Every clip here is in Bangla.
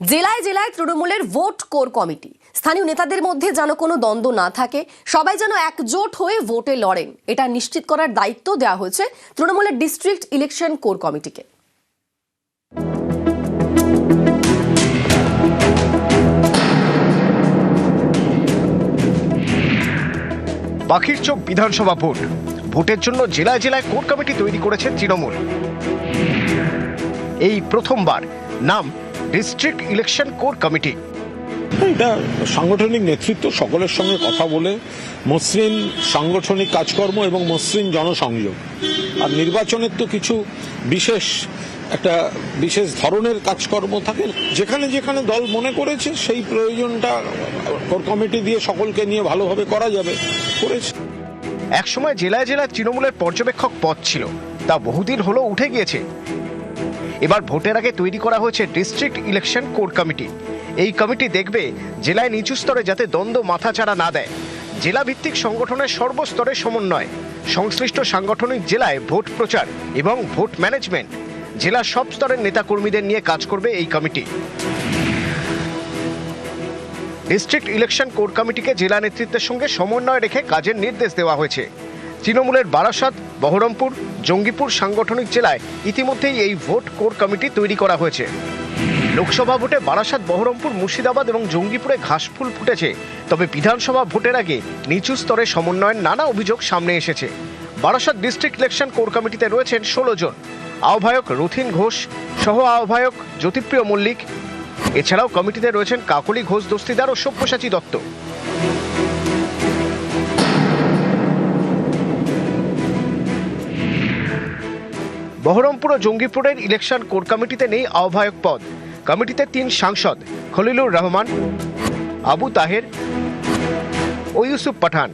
জেলায় জেলায় তৃণমূলের ভোট কোর কমিটি। স্থানীয় নেতাদের মধ্যে যেন কোনো দ্বন্দ্ব না থাকে, সবাই যেন একজোট হয়ে ভোটে লড়েন। এটা নিশ্চিত করার দায়িত্ব দেওয়া হয়েছে তৃণমূলের ডিস্ট্রিক্ট ইলেকশন কোর কমিটিকে। পাখির চোখ বিধানসভা ভোট। ভোটের জন্য জেলায় জেলায় কোর কমিটি তৈরি করেছে তৃণমূল। এই প্রথমবার, নাম ডিস্ট্রিক্ট ইলেকশন কোর কমিটি এটা সাংগঠনিক নেতৃত্ব সকলের সঙ্গে কথা বলে মসৃণ সাংগঠনিক কাজকর্ম এবং মসৃণ জনসংযোগ। আর নির্বাচনের তো কিছু বিশেষ একটা বিশেষ ধরনের কাজকর্ম থাকে। যেখানে যেখানে দল মনে করেছে সেই প্রয়োজনটা কোর কমিটি দিয়ে সকলকে নিয়ে ভালোভাবে করা যাবে করেছে। একসময় জেলায় জেলায় তৃণমূলের পর্যবেক্ষক পদ ছিল। তা বহুদিন হলো উঠে গিয়েছে। এবার ভোটের আগে তৈরি করা হয়েছে ডিস্ট্রিক্ট ইলেকশন কোর কমিটি। এই কমিটি দেখবে জেলায় নিচু স্তরে যাতে দ্বন্দ্ব মাথাচাড়া না দেয়। জেলা ভিত্তিক সংগঠনের সর্বস্তরে সমন্বয়। সংশ্লিষ্ট সাংগঠনিক জেলায় ভোট প্রচার এবং ভোট ম্যানেজমেন্ট। জেলা সব স্তরের নেতাকর্মীদের নিয়ে কাজ করবে এই কমিটি। ডিস্ট্রিক্ট ইলেকশন কোর কমিটিকে জেলা নেতৃত্বের সঙ্গে সমন্বয় রেখে কাজের নির্দেশ দেওয়া হয়েছে। তৃণমূলের বারাসাত, বহরমপুর, জঙ্গিপুর সাংগঠনিক জেলায় ইতিমধ্যেই এই ভোট কোর কমিটি তৈরি করা হয়েছে। লোকসভা ভোটে বারাসাত, বহরমপুর, মুর্শিদাবাদ এবং জঙ্গিপুরে ঘাসফুল ফুটেছে। তবে বিধানসভা ভোটের আগে নিচু স্তরে সমন্বয়ের নানা অভিযোগ সামনে এসেছে। বারাসাত ডিস্ট্রিক্ট ইলেকশন কোর কমিটিতে রয়েছেন ষোলো জন। আহ্বায়ক রথিন ঘোষ, সহ আহ্বায়ক জ্যোতিপ্রিয় মল্লিক। এছাড়াও কমিটিতে রয়েছেন কাকলি ঘোষ, দস্তিদার ও সব্যসাচী দত্ত। বহরমপুর ও জঙ্গিপুরের ইলেকশন কোর কমিটিতে নেই আহ্বায়ক পদ। কমিটিতে তিন সাংসদ খলিলুর রহমান আবু তাহের ও ইউসুফ পাঠান।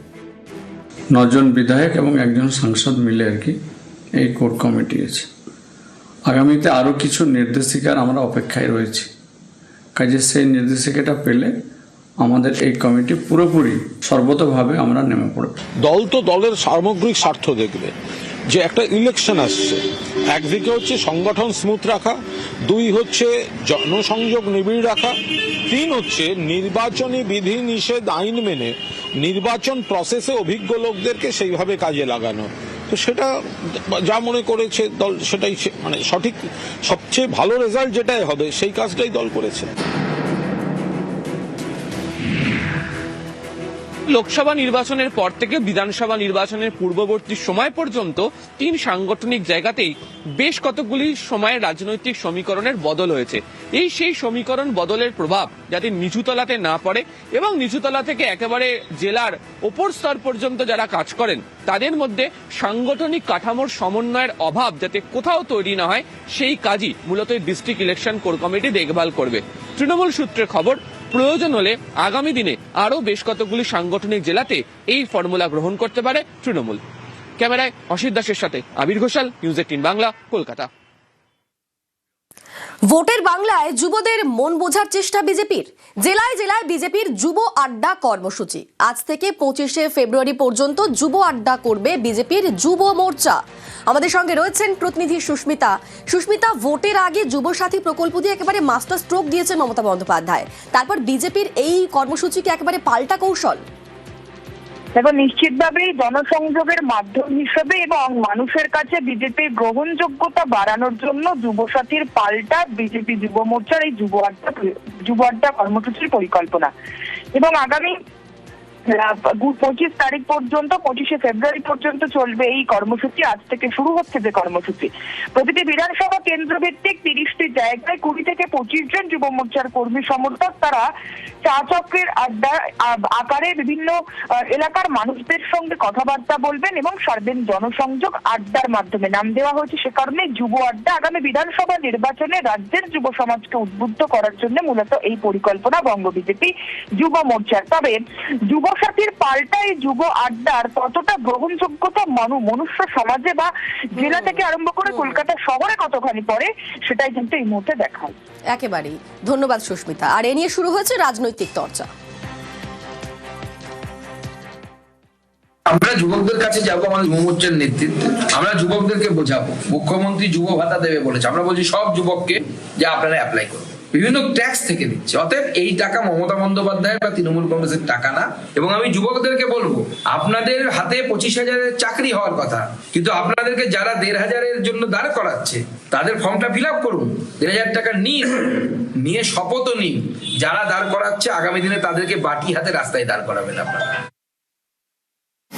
নজন বিধায়ক এবং একজন সাংসদ মিলে আর কি এই কোর কমিটি আছে। আগামীতে আরও কিছু নির্দেশিকার আমরা অপেক্ষায় রয়েছি। কাজে সেই নির্দেশিকাটা পেলে আমাদের এই কমিটি পুরোপুরি সর্বতভাবে আমরা নেমে পড়ব। দল তো দলের সামগ্রিক স্বার্থ দেখবে। যে একটা ইলেকশন আসছে। একদিকে হচ্ছে সংগঠন স্মুথ রাখা, দুই হচ্ছে জনসংযোগ নিবিড় রাখা, তিন হচ্ছে নির্বাচনী বিধি নিষেধ আইন মেনে নির্বাচন প্রসেসে অভিজ্ঞ লোকদেরকে সেইভাবে কাজে লাগানো। তো সেটা যা মনে করেছে দল, সেটাই মানে সঠিক, সবচেয়ে ভালো রেজাল্ট যেটাই হবে, সেই কাজটাই দল করেছে। লোকসভা নির্বাচনের পর থেকে বিধানসভা নির্বাচনের পূর্ববর্তী সময় পর্যন্ত তিন সাংগঠনিক জায়গাতেই বেশ কতগুলি সময়ের রাজনৈতিক সমীকরণের বদল হয়েছে। এই সেই সমীকরণ বদলের প্রভাব যাতে নিচুতলাতে না পড়ে এবং নিচুতলা থেকে একেবারে জেলার ওপর স্তর পর্যন্ত যারা কাজ করেন, তাদের মধ্যে সাংগঠনিক কাঠামোর সমন্বয়ের অভাব যাতে কোথাও তৈরি না হয়, সেই কাজই মূলত ডিস্ট্রিক্ট ইলেকশন কোর কমিটি দেখভাল করবে। তৃণমূল সূত্রে খবর প্রয়োজন হলে আগামী দিনে আরও বেশ কতগুলি সাংগঠনিক জেলাতে এই ফর্মুলা গ্রহণ করতে পারে তৃণমূল। ক্যামেরায় অসিত দাসের সাথে আবির ঘোষাল, নিউজ এইটিন বাংলা, কলকাতা। ভোটের বাংলায় যুবদের মন বোঝার চেষ্টা বিজেপির। জেলায় জেলায় বিজেপির যুব আড্ডা কর্মসূচি। আজ থেকে পঁচিশে ফেব্রুয়ারি পর্যন্ত যুব আড্ডা করবে বিজেপির যুব মোর্চা। আমাদের সঙ্গে রয়েছেন প্রতিনিধি সুস্মিতা। সুস্মিতা, ভোটের আগে যুব সাথী প্রকল্প দিয়ে একেবারে মাস্টার স্ট্রোক দিয়েছে মমতা বন্দ্যোপাধ্যায়। তারপর বিজেপির এই কর্মসূচিকে একেবারে পাল্টা কৌশল। দেখো, নিশ্চিতভাবেই জনসংযোগের মাধ্যম হিসেবে এবং মানুষের কাছে বিজেপির গ্রহণযোগ্যতা বাড়ানোর জন্য যুবসাথীর পাল্টা বিজেপি যুব মোর্চার এই যুব আড্ডা যুব আড্ডা কর্মসূচির পরিকল্পনা। এবং আগামী পঁচিশ তারিখ পর্যন্ত, পঁচিশে ফেব্রুয়ারি পর্যন্ত চলবে এই কর্মসূচি। আজ থেকে শুরু হচ্ছে যে কর্মসূচি। প্রতিটি বিধানসভা কেন্দ্র ভিত্তিক তিরিশটি জায়গায় কুড়ি থেকে পঁচিশ জন যুব মোর্চার কর্মী সমর্থক। তারা চা চক্রের আড্ডা আকারে বিভিন্ন এলাকার মানুষদের সঙ্গে কথাবার্তা বলবেন এবং সারবেন জনসংযোগ আড্ডার মাধ্যমে নাম দেওয়া হয়েছে। সে কারণে যুব আড্ডা আগামী বিধানসভা নির্বাচনে রাজ্যের যুব সমাজকে উদ্বুদ্ধ করার জন্য মূলত এই পরিকল্পনা বঙ্গ বিজেপি যুব মোর্চার। তবে যুব সাথীর পাল্টা এই যুব আড্ডার কতটা গ্রহণযোগ্যতা মানু মনুষ্য সমাজে বা জেলা থেকে আরম্ভ করে কলকাতা শহরে কতখানি পড়ে সেটাই কিন্তু এই মুহূর্তে দেখা একেবারেই। ধন্যবাদ সুস্মিতা। আর এ নিয়ে শুরু হয়েছে রাজনৈতিক চর্চা। আমরা যুবকদের কাছে যাব আমাদের যুব নেতৃত্বে। আমরা যুবকদেরকে বোঝাবো। মুখ্যমন্ত্রী যুব ভাতা দেবে বলেছে। আমরা বলছি সব যুবককে যে আপনারা অ্যাপ্লাই করুন। বিভিন্ন ট্যাক্স থেকে নিচ্ছে। অতএব এই টাকা মমতা বন্দ্যোপাধ্যায় বা তৃণমূল কংগ্রেসের টাকা না। এবং আমি যুবকদেরকে বলব, আপনাদের হাতে পঁচিশ হাজারের চাকরি হওয়ার কথা, কিন্তু আপনাদেরকে যারা দেড় হাজারের জন্য দাঁড় করাচ্ছে, তাদের ফর্মটা ফিল আপ করুন। দেড় হাজার টাকা নিন, নিয়ে শপথও নিন। যারা দাঁড় করাচ্ছে, আগামী দিনে তাদেরকে বাটি হাতে রাস্তায় দাঁড় করাবেন আপনারা।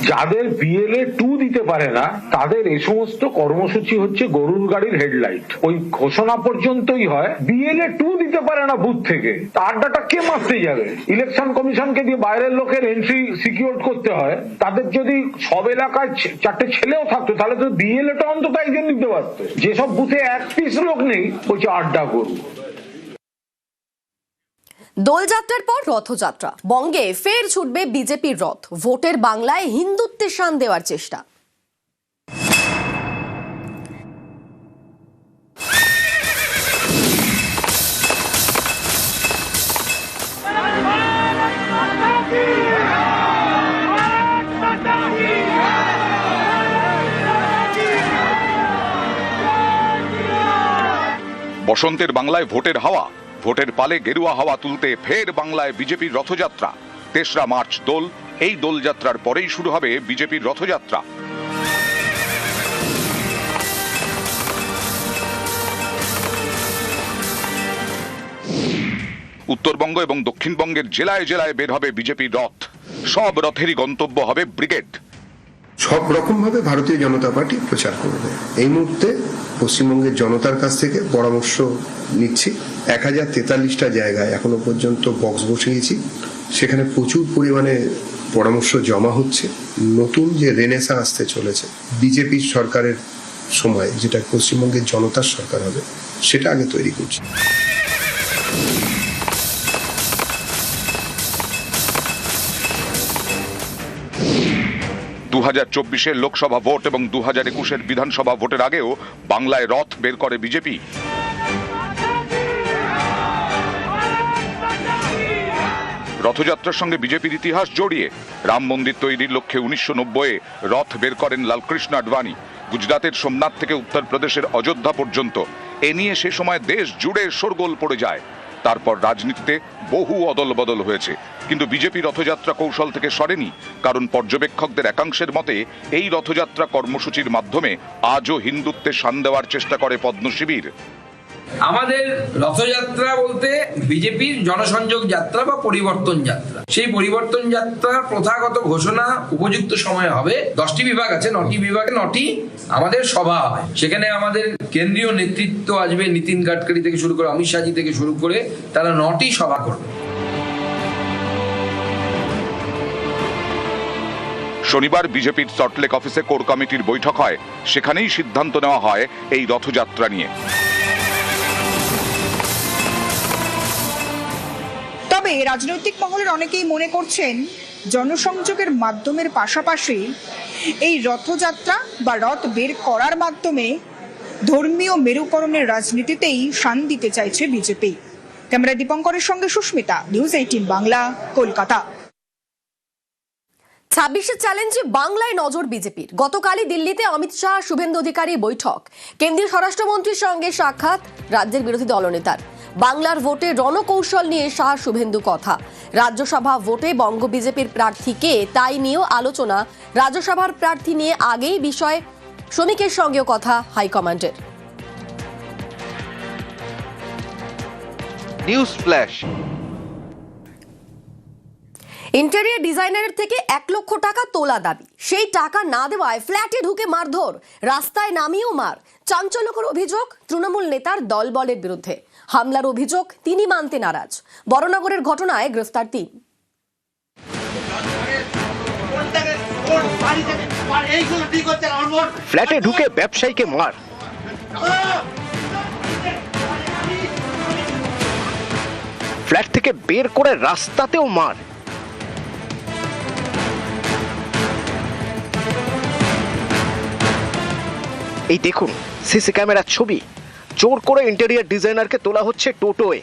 যাদের বিএলএ টু দিতে পারে না, তাদের এই সমস্ত কর্মসূচি হচ্ছে গরুর গাড়ির হেডলাইট। ওই ঘোষণা পর্যন্তই হয় বিএলএ টু দিতে পারে না বুথ থেকে। তা আড্ডাটা কে মারতে যাবে? ইলেকশন কমিশনকে দিয়ে বাইরের লোকের এন্ট্রি সিকিউর করতে হয়। তাদের যদি সব এলাকায় চারটে ছেলেও থাকতো, তাহলে তো বিএলএ টা অন্তত একজন দিতে পারতো। যেসব বুথে এক পিস লোক নেই, বলছে আড্ডা করব দোলযাত্রার পর রথযাত্রা। বঙ্গে ফের ছুটবে বিজেপির রথ। ভোটের বাংলায় হিন্দুত্বের শান দেওয়ার চেষ্টা। বসন্তের বাংলায় ভোটের হাওয়া। ভোটের পালে গেরুয়া হাওয়া তুলতে ফের বাংলায় বিজেপির রথযাত্রা। তেসরা মার্চ দোল, এই দোলযাত্রার পরেই শুরু হবে বিজেপির রথযাত্রা। উত্তরবঙ্গ এবং দক্ষিণবঙ্গের জেলায় জেলায় বের হবে বিজেপির রথ। সব রথেরই গন্তব্য হবে ব্রিগেড। সব রকম ভাবে ভারতীয় জনতা পার্টি প্রচার করবে। এই মুহূর্তে পশ্চিমবঙ্গের জনতার কাছ থেকে পরামর্শ নিচ্ছি। এক হাজার তেতাল্লিশটা জায়গায় এখনও পর্যন্ত বক্স বসিয়েছি। সেখানে প্রচুর পরিমাণে পরামর্শ জমা হচ্ছে। নতুন যে রেনেসা আসতে চলেছে বিজেপি সরকারের সময়, যেটা পশ্চিমবঙ্গের জনতার সরকার হবে, সেটা আগে তৈরি করছি। হাজার চব্বিশের লোকসভা ভোট এবং দু হাজার একুশের বিধানসভা ভোটের আগেও বাংলায় রথ বের করে বিজেপি। রথযাত্রার সঙ্গে বিজেপির ইতিহাস জড়িয়ে রাম মন্দির তৈরির লক্ষ্যে উনিশশো নব্বইয়ে রথ বের করেন লালকৃষ্ণ আডবাণী গুজরাতের সোমনাথ থেকে উত্তরপ্রদেশের অযোধ্যা পর্যন্ত। এ নিয়ে সে সময় দেশ জুড়ে শোরগোল পড়ে যায়। তারপর রাজনীতিতে বহু অদল বদল হয়েছে। কিন্তু বিজেপি রথযাত্রা কৌশল থেকে সরেনি, কারণ পর্যবেক্ষকদের একাংশের মতে, এই রথযাত্রা কর্মসূচির মাধ্যমে আজও হিন্দুত্বে শান দেওয়ার চেষ্টা করে পদ্ম শিবির। আমাদের রথযাত্রা বলতে বিজেপির জনসংযোগ যাত্রা বা পরিবর্তন যাত্রা। সেই পরিবর্তন যাত্রার প্রথাগত ঘোষণা উপযুক্ত সময়ে হবে। দশটি বিভাগ আছে, নটি বিভাগে নটি আমাদের সভা হবে। সেখানে আমাদের কেন্দ্রীয় নেতৃত্ব আসবে নীতিন গাডকারি থেকে শুরু করে, অমিত শাহজি থেকে শুরু করে, তারা নটি সভা করবে। শনিবার বিজেপির সল্টলেক অফিসে কোর কমিটির বৈঠক হয়। সেখানেই সিদ্ধান্ত নেওয়া হয় এই রথযাত্রা নিয়ে। তবে রাজনৈতিক মহলের অনেকেই মনে করছেন, জনসংযোগের মাধ্যমের পাশাপাশি এই রথযাত্রা বা রথ বের করার মাধ্যমে ধর্মীয় মেরুকরণের রাজনীতিতেই শান দিতে চাইছে বিজেপি। ক্যামেরা দীপঙ্করের সঙ্গে সুস্মিতা, নিউজ এইটিন বাংলা, কলকাতা। ছাব্বিশের চ্যালেঞ্জে বাংলায় নজর বিজেপির। গতকালই দিল্লিতে অমিত শাহ শুভেন্দু অধিকারী বৈঠক। কেন্দ্রীয় স্বরাষ্ট্রমন্ত্রীর সঙ্গে সাক্ষাৎ রাজ্যের বিরোধী দলনেতার। বাংলার ভোটে রণকৌশল নিয়ে শাহ শুভেন্দু কথা। রাজ্যসভা ভোটে বঙ্গ বিজেপির প্রার্থীকে তাই নিয়েও আলোচনা। রাজ্যসভার প্রার্থী নিয়ে আগেই বিষয় শ্রমিকের সঙ্গেও কথা হাইকমান্ডের। News flash. ইন্টেরিয়ার ডিজাইনারের থেকে এক লক্ষ টাকা তোলা দাবি। সেই টাকা না দেওয়ায় ফ্ল্যাটে ঢুকে মারধর। রাস্তায় নামিয়েও মার। চাঞ্চল্যকর অভিযোগ তৃণমূল নেতার দলবলের বিরুদ্ধে। হামলার অভিযোগ তিনি মানতে নারাজ। বড়নগরের ঘটনায় গ্রেফতার তিন। ফ্ল্যাটে ঢুকে ব্যবসায়ীকে মার। ফ্ল্যাট থেকে বের করে রাস্তাতেও মার। এই দেখুন, সিসি ক্যামেরার ছবি। জোর করে ইন্টেরিয়ার ডিজাইনারকে তোলা হচ্ছে টোটোয়।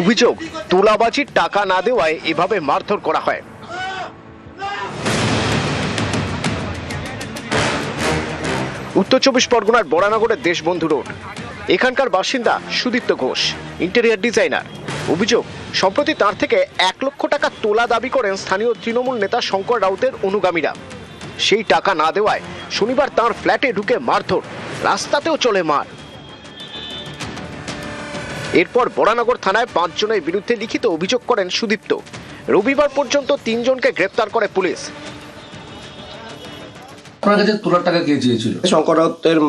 অভিযোগ তোলাবাজির টাকা না দেওয়ায় এভাবে মারধর করা হয়। উত্তর চব্বিশ পরগনার বরানগরের দেশবন্ধু রোড। এখানকার বাসিন্দা সুদীপ্ত ঘোষ ইন্টেরিয়ার ডিজাইনার অভিযোগ, সম্প্রতি তার থেকে এক লক্ষ টাকা তোলা দাবি করেন স্থানীয় তৃণমূল নেতা শঙ্কর রাউতের অনুগামীরা। সেই টাকা না দেওয়ায় শনিবার তার ফ্ল্যাটে ঢুকে মারধর রাস্তাতেও চলে মার। এরপর বরানগর থানায় পাঁচজনের বিরুদ্ধে লিখিত অভিযোগ করেন সুদীপ্ত। রবিবার পর্যন্ত তিনজনকে গ্রেপ্তার করে পুলিশ। আপনার কাছে তোলার টাকা কে চেয়েছিল? শঙ্কর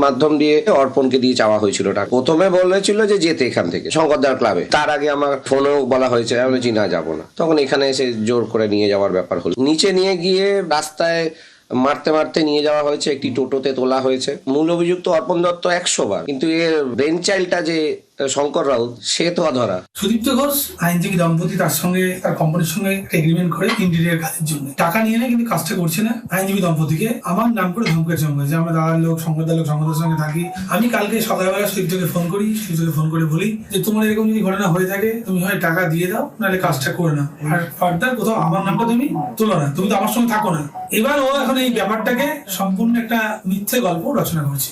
মাধ্যম দিয়ে অর্পণকে দিয়ে চাওয়া হয়েছিল টাকা। প্রথমে বলেছিল যে যেতে এখান থেকে শঙ্করদার ক্লাবে। তার আগে আমার ফোনেও বলা হয়েছে আমি বলেছি না যাব না। তখন এখানে এসে জোর করে নিয়ে যাওয়ার ব্যাপার হলো। নিচে নিয়ে গিয়ে রাস্তায় মারতে মারতে নিয়ে যাওয়া হয়েছে, একটি টোটোতে তোলা হয়েছে। মূল অভিযুক্ত অর্পণ দত্ত একশো বার। কিন্তু এর ব্রেন চাইল্ডটা যে শঙ্কর রাউত, সে তো অধরা। সুদীপ্ত ঘোষ, আইনজীবী দম্পতি, তার সঙ্গে, তার কোম্পানির সঙ্গে এগ্রিমেন্ট করে ইন্টেরিয়ার কাজের জন্য। টাকা নিয়ে নেয়, কিন্তু কাজটা করছে না আইনজীবী দম্পতিকে। আমার নাম করে ধমকের জন্য যে আমরা দাদার লোক, সংবাদার লোক, সংবাদের সঙ্গে থাকি। আমি কালকে সকালবেলা সুদীপ্তকে ফোন করি, সুদীপ্তকে ফোন করে বলি যে, তোমার এরকম যদি ঘটনা হয়ে থাকে, তুমি হয় টাকা দিয়ে দাও, নাহলে কাজটা করে নাও আর ফার্দার কোথাও আমার নামটা তুমি তোলো না। তুমি তো আমার সঙ্গে থাকো না। এবার ও এখন এই ব্যাপারটাকে সম্পূর্ণ একটা মিথ্যে গল্প রচনা করছে।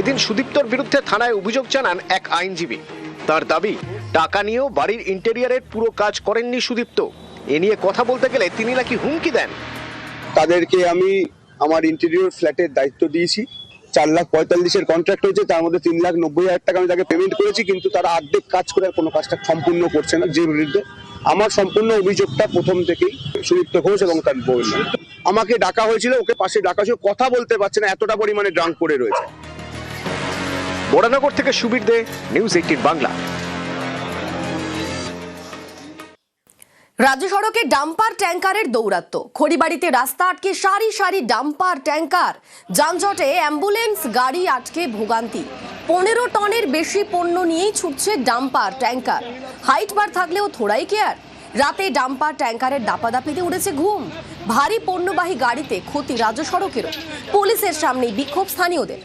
এদিন সুদীপ্তর বিরুদ্ধে থানায় অভিযোগ জানান এক আইনজীবী। তার দাবি, টাকা নিয়েও বাড়ির ইন্টেরিয়ারের পুরো কাজ করেননি সুদীপ্ত। এ নিয়ে কথা বলতে গেলে তিনি নাকি হুমকি দেন। তাদেরকে আমি আমার ইন্টেরিয়র ফ্ল্যাটের দায়িত্ব দিয়েছি। চার লাখ পঁয়তাল্লিশের কন্ট্রাক্ট হয়েছে, তার মধ্যে তিন লাখ নব্বই হাজার টাকা আমি তাকে পেমেন্ট করেছি, কিন্তু তারা অর্ধেক কাজ করে কোনো কাজটা সম্পূর্ণ করছে না, যে বিরুদ্ধে। আমার সম্পূর্ণ অভিযোগটা প্রথম থেকেই সুদীপ্ত ঘোষ এবং তার বই আমাকে ডাকা হয়েছিল, ওকে পাশে ডাকা হয়েছিল, কথা বলতে পারছে না, এতটা পরিমাণে ড্রাঙ্ক করে রয়েছে। বরানগর থেকে সুবীর দে নিউজ এইটিন বাংলা। রাজ্য সড়কে ডাম্পার ট্যাঙ্কারের দৌরাত্ম্য। খড়িবাড়িতে রাস্তা আটকে সারি সারি ডাম্পার ট্যাঙ্কার। যানজটে অ্যাম্বুলেন্স, গাড়ি আটকে ভোগান্তি। পনেরো টনের বেশি পণ্য নিয়েই ছুটছে ডাম্পার ট্যাঙ্কার। হাইট বার থাকলেও থোড়াই কেয়ার। রাতে ডাম্পার ট্যাঙ্কারের দাপাদাপিতে উড়েছে ঘুম। ভারী পণ্যবাহী গাড়িতে ক্ষতি রাজ্য সড়কেরও। পুলিশের সামনেই বিক্ষোভ স্থানীয়দের।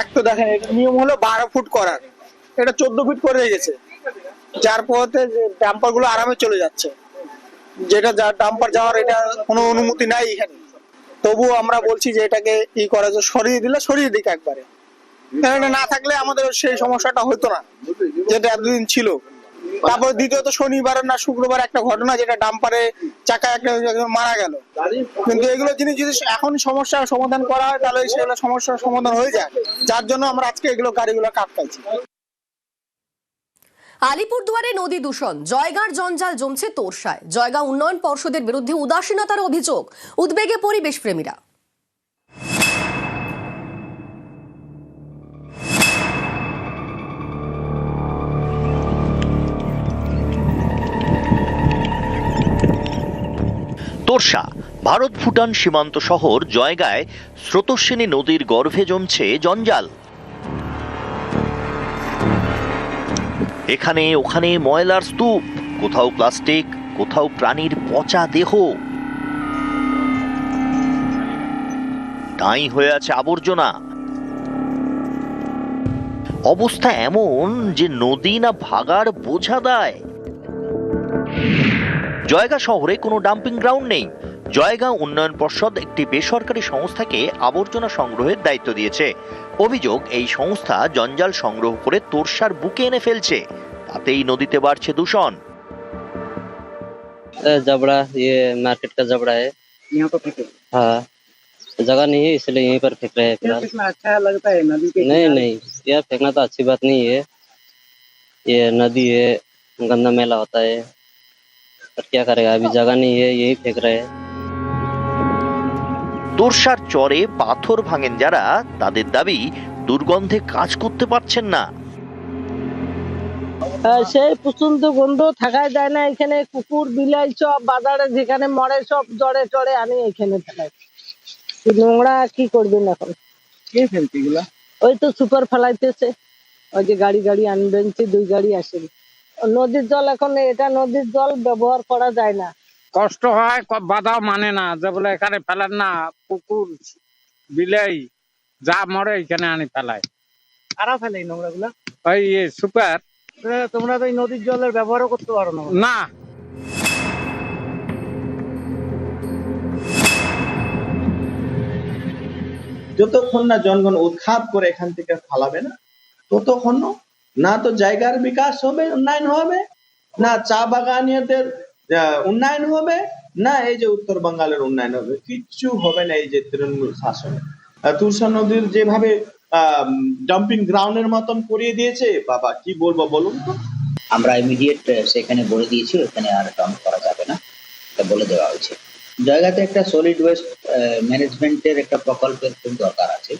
এক তো দেখেন নিয়ম হলো বারো ফুট করার। এটা চোদ্দ করে গেছে। যার ডাম্পারগুলো আরামে চলে যাচ্ছে। যেটা যা ডাম্পার যাওয়ার এটা কোনো অনুমতি নাই এখানে। তবুও আমরা বলছি যে এটাকে ই করা সরিয়ে দিলে সরিয়ে দিক একবারে। না থাকলে আমাদের সেই সমস্যাটা হতো না, যেটা এতদিন ছিল। তারপর দ্বিতীয়ত শনিবার না শুক্রবার একটা ঘটনা যেটা ডাম্পারে চাকা একটা মারা গেল। কিন্তু এগুলো জিনিস যদি এখন সমস্যার সমাধান করা হয় তাহলে সেগুলো সমস্যার সমাধান হয়ে যায়। যার জন্য আমরা আজকে এগুলো গাড়িগুলো কাটকাইছি আলিপুরদুয়ারে নদী দূষণ জয়গাঁর জঞ্জাল জমছে তোরসায় জয়গাঁ উন্নয়ন পর্ষদের বিরুদ্ধে উদাসীনতার অভিযোগ উদ্বেগে পরিবেশ প্রেমীরা তোরসা। ভারত ভুটান সীমান্ত শহর জয়গায় স্রোতস্বিনী নদীর গর্ভে জমছে জঞ্জাল। এখানে ওখানে ময়লার স্তূপ, কোথাও প্লাস্টিক, কোথাও প্রাণীর পচা দেহ। তাই হয়ে আছে আবর্জনা। অবস্থা এমন যে নদী না ভাগার বোঝা দেয়। জয়গা শহরে কোনো ডাম্পিং গ্রাউন্ড নেই জয়গাঁ উন্নয়ন পর্ষদ একটি বেসরকারি সংস্থাকে আবর্জনা সংগ্রহের দায়িত্ব দিয়েছে অভিযোগ এই সংস্থা জঞ্জাল সংগ্রহ করে তোরসার বুকে এনে ফেলছে তাতেই নদীতে বাড়ছে দূষণ जबड़ा ये मार्केट का जबड़ा है यहाँ पर फेंके हाँ जगह नहीं है इसलिए यहीं पर फेंक रहे हैं फिलहाल कितना अच्छा लगता है नदी के नहीं नहीं यार फेंकना तो अच्छी बात नहीं है ये नदी है गंदा मेला होता है पर क्या करेगा अभी जगह नहीं है यही फेंक रहे हैं তোরসার চরে পাথর ভাঙেন যারা তাদের দাবি দুর্গন্ধে কাজ করতে পারছেন না সেই প্রচন্ড গন্ধ থাকাই যায় না এখানে কুকুর বিলাই সব বাজারে যেখানে মরে সব জড়ে টড়ে আনি এখানে ফেলাই এই নোংরা কি করবেন এখন কে ফেলছে এগুলা ওই তো সুপার ফেলাইতেছে ওই যে গাড়ি গাড়ি আনবেনছে দুই গাড়ি আসেন নদীর জল এখন এটা নদীর জল ব্যবহার করা যায় না। কষ্ট হয় ক- বাধাও মানে না যে বলে এখানে ফেলার না কুকুর বিলাই যা মরে এখানে আনি ফেলায়। কারা ফেলে এই নোংরা গুলা ওই সুপার। তোমরা তো এই নদীর জলের ব্যবহারও করতে পারো না। না। যতক্ষণ না জনগণ উৎখাত করে এখান থেকে ফালাবে না ততক্ষণ না তো জায়গার বিকাশ হবে, উন্নয়ন হবে, না চা বাগানিয়াদের উন্নয়ন হবে, না এই যে উত্তর বাঙ্গালের উন্নয়ন হবে, কিচ্ছু হবে না এই যে তৃণমূল শাসনে। তুলসা নদীর যেভাবে ডাম্পিং গ্রাউন্ডের মতন করিয়ে দিয়েছে, বাবা, কি বলব বলুন তো? আমরা ইমিডিয়েট সেখানে বলে দিয়েছি, ওখানে আর ডাম্প করা যাবে না, এটা বলে দেওয়া হয়েছে। জায়গাতে একটা সলিড ওয়েস্ট ম্যানেজমেন্টের একটা প্রকল্পের খুব দরকার আছে।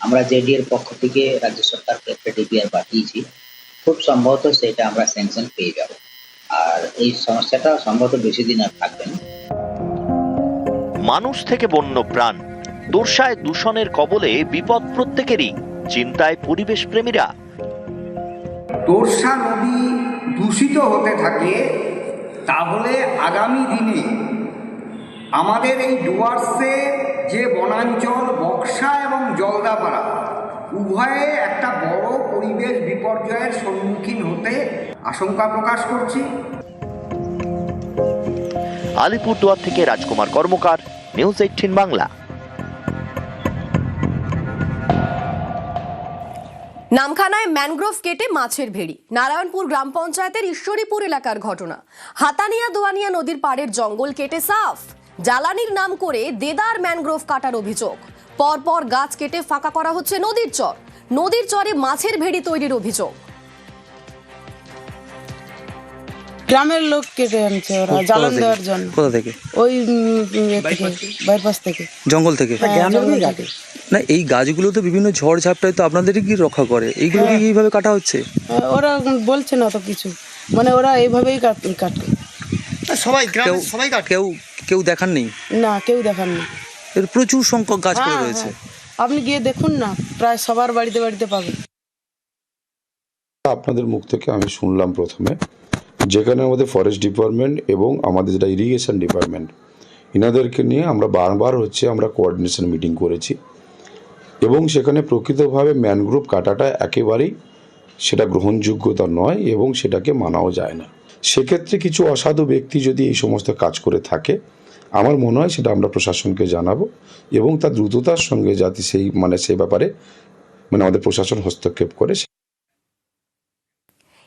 আমরা জেডি এর পক্ষ থেকে রাজ্য সরকারকে একটা ডিপিআর পাঠিয়েছি। খুব সম্ভবত সেটা আমরা স্যাংশন পেয়ে যাব। আর এই সমস্যাটা সম্ভবত বেশি দিন আর থাকবে না। মানুষ থেকে বন্য প্রাণ তোরসায় দূষণের কবলে বিপদ প্রত্যেকেরই চিন্তায় পরিবেশ প্রেমীরা। তোরসা নদী দূষিত হতে থাকে তাহলে আগামী দিনে আমাদের এই ডুয়ার্সে যে বনাঞ্চল বক্সা এবং জলদাপাড়া উভয়ে একটা বড় পরিবেশ বিপর্যয়ের সম্মুখীন হতে আশঙ্কা প্রকাশ করছি। আলিপুরদুয়ার থেকে রাজকুমার কর্মকার নিউজ এইটিন বাংলা। নামখানায় ম্যানগ্রোভ কেটে মাছের ভেড়ি নারায়ণপুর গ্রাম পঞ্চায়েতের ঈশ্বরীপুর এলাকার ঘটনা। হাতানিয়া দোয়ানিয়া নদীর পাড়ের জঙ্গল কেটে সাফ। জ্বালানির নাম করে দেদার ম্যানগ্রোভ কাটার অভিযোগ। পরপর গাছ কেটে ফাঁকা করা হচ্ছে নদীর চর। নদীর চরে মাছের ভেড়ি তৈরির অভিযোগ। গ্রামের লোক কেটে আনছে ওরা কোথা জ্বালান থেকে? দেওয়ার জন্য। কোথা থেকে? ওই ইয়ে থেকে বাইপাস থেকে? জঙ্গল থেকে? হ্যাঁ, থেকে। না এই গাছগুলো তো বিভিন্ন ঝড় ঝাপটায় তো আপনাদেরই কি রক্ষা করে? এইগুলো কি এইভাবে কাটা হচ্ছে? হ্যাঁ, ওরা বলছে না তো কিছু। মানে ওরা এইভাবেই কাট- কাটে। সবাই কেউ কেউ কেউ দেখান নেই? না কেউ দেখান না এর প্রচুর সংখ্যক গাছ পড়ে হ্যাঁ, রয়েছে। হ্যাঁ। আপনি গিয়ে দেখুন না প্রায় সবার বাড়িতে বাড়িতে পাবেন আপনাদের মুখ থেকে আমি শুনলাম প্রথমে যেখানে আমাদের ফরেস্ট ডিপার্টমেন্ট এবং আমাদের যেটা ইরিগেশন ডিপার্টমেন্ট ইনাদেরকে নিয়ে আমরা বারবার হচ্ছে আমরা কোঅর্ডিনেশন মিটিং করেছি এবং সেখানে প্রকৃতভাবে ম্যানগ্রোভ কাটাটা একেবারেই সেটা গ্রহণযোগ্যতা নয় এবং সেটাকে মানাও যায় না। সেক্ষেত্রে কিছু অসাধু ব্যক্তি যদি এই সমস্ত কাজ করে থাকে, আমার মনে হয় সেটা আমরা প্রশাসনকে জানাব এবং তার দ্রুততার সঙ্গে যাতে সেই মানে সেই ব্যাপারে মানে আমাদের প্রশাসন হস্তক্ষেপ করে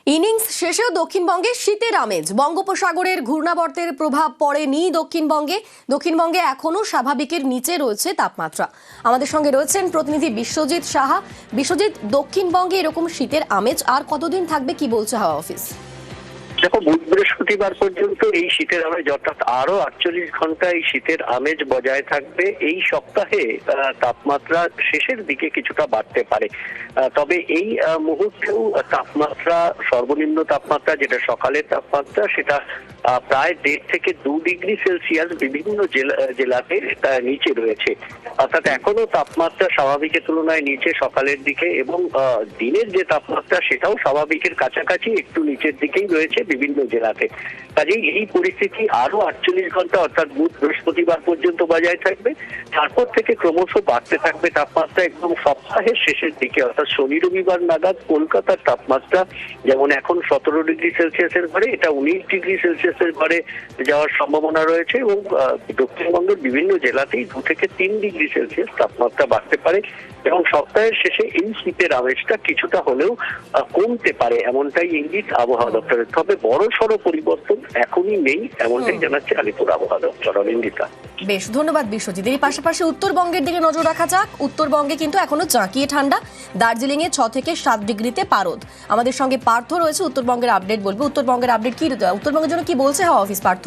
ইনিংস শেষেও দক্ষিণবঙ্গে শীতের আমেজ। বঙ্গোপসাগরের ঘূর্ণাবর্তের প্রভাব পড়েনি দক্ষিণবঙ্গে। দক্ষিণবঙ্গে এখনও স্বাভাবিকের নিচে রয়েছে তাপমাত্রা। আমাদের সঙ্গে রয়েছেন প্রতিনিধি বিশ্বজিৎ সাহা। বিশ্বজিৎ, দক্ষিণবঙ্গে এরকম শীতের আমেজ আর কতদিন থাকবে কি বলছে হাওয়া অফিস? দেখো, বুধ বৃহস্পতিবার পর্যন্ত এই শীতের আমেজ, অর্থাৎ আরও আটচল্লিশ ঘণ্টা এই শীতের আমেজ বজায় থাকবে। এই সপ্তাহে তাপমাত্রা শেষের দিকে কিছুটা বাড়তে পারে। তবে এই মুহূর্তেও তাপমাত্রা, সর্বনিম্ন তাপমাত্রা, যেটা সকালের তাপমাত্রা, সেটা প্রায় দেড় থেকে দু ডিগ্রি সেলসিয়াস বিভিন্ন জেলা- জেলাতে নিচে রয়েছে। অর্থাৎ এখনও তাপমাত্রা স্বাভাবিকের তুলনায় নিচে সকালের দিকে এবং দিনের যে তাপমাত্রা সেটাও স্বাভাবিকের কাছাকাছি একটু নিচের দিকেই রয়েছে বিভিন্ন জেলাতে। কাজেই এই পরিস্থিতি আরও আটচল্লিশ ঘণ্টা অর্থাৎ বুধ বৃহস্পতিবার পর্যন্ত বজায় থাকবে। তারপর থেকে ক্রমশ বাড়তে থাকবে তাপমাত্রা একদম সপ্তাহের শেষের দিকে। অর্থাৎ শনি, রবিবার নাগাদ কলকাতার তাপমাত্রা যেমন এখন সতেরো ডিগ্রি সেলসিয়াসের ঘরে, এটা উনিশ ডিগ্রি সেলসিয়াসের ঘরে যাওয়ার সম্ভাবনা রয়েছে এবং দক্ষিণবঙ্গের বিভিন্ন জেলাতেই দু থেকে তিন ডিগ্রি সেলসিয়াস তাপমাত্রা বাড়তে পারে এবং সপ্তাহের শেষে এই শীতের আমেজটা কিছুটা হলেও কমতে পারে এমনটাই ইঙ্গিত আবহাওয়া দপ্তরের। তবে বড় সড়ো পরিবর্তন এখনই নেই এমনটাই জানাচ্ছে আলিপুর আবহাওয়া দপ্তর অনিন্দিতা। বেশ ধন্যবাদ বিশ্বজিৎ। এর পাশাপাশি উত্তরবঙ্গের দিকে নজর রাখা যাক। উত্তরবঙ্গে কিন্তু এখনও জাঁকিয়ে ঠান্ডা। দার্জিলিং এ ছ থেকে সাত ডিগ্রিতে পারদ। আমাদের সঙ্গে পার্থ রয়েছে উত্তরবঙ্গের আপডেট বলব। উত্তরবঙ্গের আপডেট কি উত্তরবঙ্গের জন্য কি বলছে? হাওয়া অফিস পার্থ।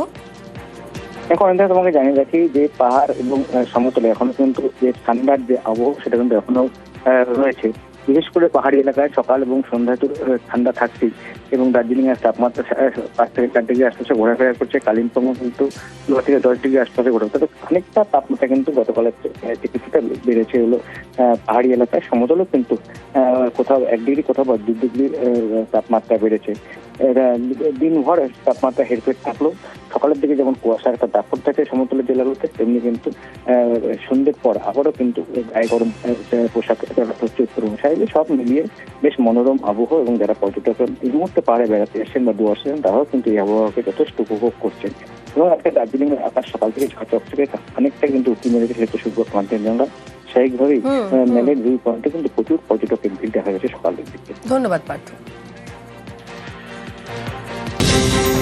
এখন আমি তোমাকে জানিয়ে রাখি যে পাহাড় এবং সমতলে এখনও কিন্তু যে ঠান্ডার যে আবহাওয়া সেটা কিন্তু এখনও রয়েছে। বিশেষ করে পাহাড়ি এলাকায় সকাল এবং সন্ধ্যায় তো ঠান্ডা থাকছেই এবং দার্জিলিং এর তাপমাত্রা পাঁচ থেকে চার ডিগ্রি আশপাশে ঘোরাফেরা করছে। কালিম্পং কিন্তু দু থেকে দশ ডিগ্রি আশপাশে ঘোরাফেরা তবে অনেকটা তাপমাত্রা কিন্তু গতকালের কিছুটা বেড়েছে হলো পাহাড়ি এলাকায়। সমতলও কিন্তু কোথাও এক ডিগ্রি, কোথাও বা দু ডিগ্রি তাপমাত্রা বেড়েছে। দিনভর তাপমাত্রা হেরফের থাকল। সকালের দিকে যেমন কুয়াশার একটা দাপট থাকে সমতল জেলাগুলোতে তেমনি কিন্তু সন্ধ্যের পর আবারও কিন্তু গায়ে গরম পোশাক পরা হচ্ছে উত্তরবঙ্গ সাইডে সব মিলিয়ে বেশ মনোরম আবহাওয়া এবং যারা পর্যটক এই মুহূর্তে পাহাড়ে বেড়াতে এসেছেন বা দু আসছেন তারাও কিন্তু এই আবহাওয়াকে যথেষ্ট উপভোগ করছেন। এবং আজকে দার্জিলিং এর আকাশ সকাল থেকে ঝড় থেকে অনেকটা কিন্তু উঁকি মেরেছে সেহেতু সূর্য কাঞ্চনজঙ্ঘা। স্বাভাবিকভাবেই হুম, মেলের ভিউ পয়েন্টে কিন্তু প্রচুর পর্যটকের ভিড় দেখা গেছে সকালের দিকে। ধন্যবাদ পার্থ।